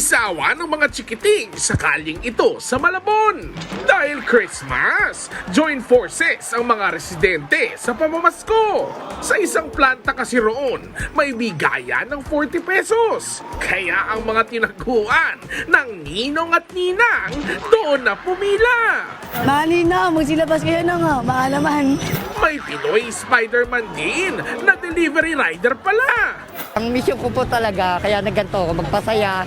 sawa ng mga chikiting sakaling ito sa Malabon. Dahil Christmas, join forces ang mga residente sa pamamasko. Sa isang planta kasi roon, may bigayan ng 40 pesos. Kaya ang mga tinaguan ng ninong at ninang doon na pumila. Mali na, magsilabas kayo na nga. Baka naman. May Pinoy Spider-Man din na delivery rider pala. Ang mission ko po talaga, kaya nagganto ako, magpasaya.